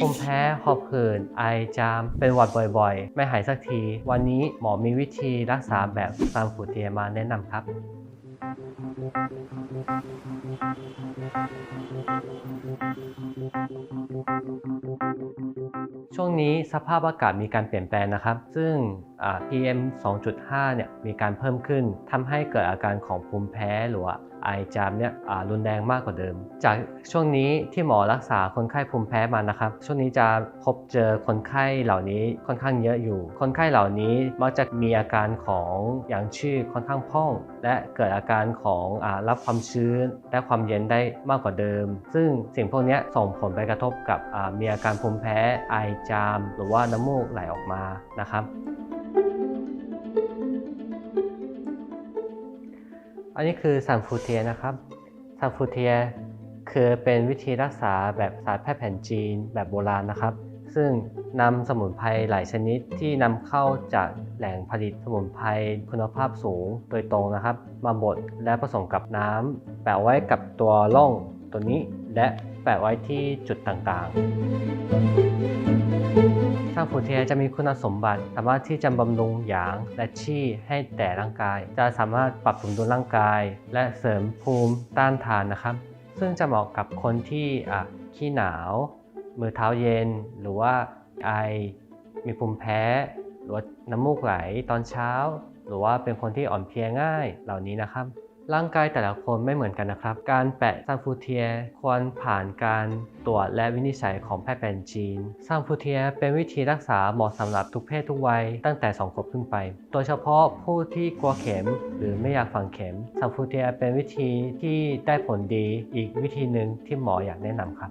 ภูมิแพ้หอบหืดไอจาม เป็นหวัดบ่อยๆ ไม่หายสักที วันนี้หมอมีวิธีรักษาแบบซามฟูเตียมาแนะนำครับ ช่วงนี้สภาพอากาศมีการเปลี่ยนแปลงนะครับ ซึ่ง PM 2.5 เนี่ยมีการเพิ่มขึ้นทำให้เกิดอาการของภูมิแพ้หรือว่าไอจามเนี่ยรุนแรงมากกว่าเดิม จากช่วงนี้ที่หมอรักษาคนไข้ภูมิแพ้มานะครับ ช่วงนี้จะพบเจอคนไข้เหล่านี้ค่อนข้างเยอะอยู่ คนไข้เหล่านี้มักจะมีอาการของอย่างชื่อค่อนข้างพ่อง และเกิดอาการของอรับความชื้นและความเย็นได้มากกว่าเดิม ซึ่งสิ่งพวกนี้ส่งผลไปกระทบกับมีอาการภูมิแพ้ไอจาม หรือว่าน้ำมูกไหลออกมานะครับ อันนี้คือซันฟูเทียนะครับซันฟูเทียคือเป็นวิธีรักษาแบบศาสตร์แพทย์แผนจีนแบบโบราณนะครับ ซึ่งนำสมุนไพรหลายชนิดที่นำเข้าจากแหล่งผลิตสมุนไพรคุณภาพสูงโดยตรงนะครับ มาบดและผสมกับน้ำแปะไว้กับตัวร่องตัวนี้และแปะไว้ที่จุดต่างๆ ซางฟูเทียจะมีคุณสมบัติ สามารถที่จะบำรุงหยางและชี่ให้แต่ร่างกาย จะสามารถปรับสมดุลร่างกาย และเสริมภูมิต้านทานนะครับ ซึ่งจะเหมาะกับคนที่ขี้หนาว มือเท้าเย็น หรือว่าไอ มีภูมิแพ้ หรือว่าน้ำมูกไหลตอนเช้า หรือว่าเป็นคนที่อ่อนเพลียง่ายเหล่านี้นะครับ ร่างกายแต่ละคนไม่เหมือนกันนะครับ การแปะซังฟูเทียควรผ่านการตรวจและวินิจฉัยของแพทย์แผนจีนซังฟูเทียเป็นวิธีรักษาเหมาะสำหรับทุกเพศทุกวัยตั้งแต่2ขวบขึ้นไป โดยเฉพาะผู้ที่กลัวเข็ม หรือไม่อยากฝังเข็มซังฟูเทียเป็นวิธีที่ได้ผลดีอีกวิธีหนึ่งที่หมออยากแนะนำครับ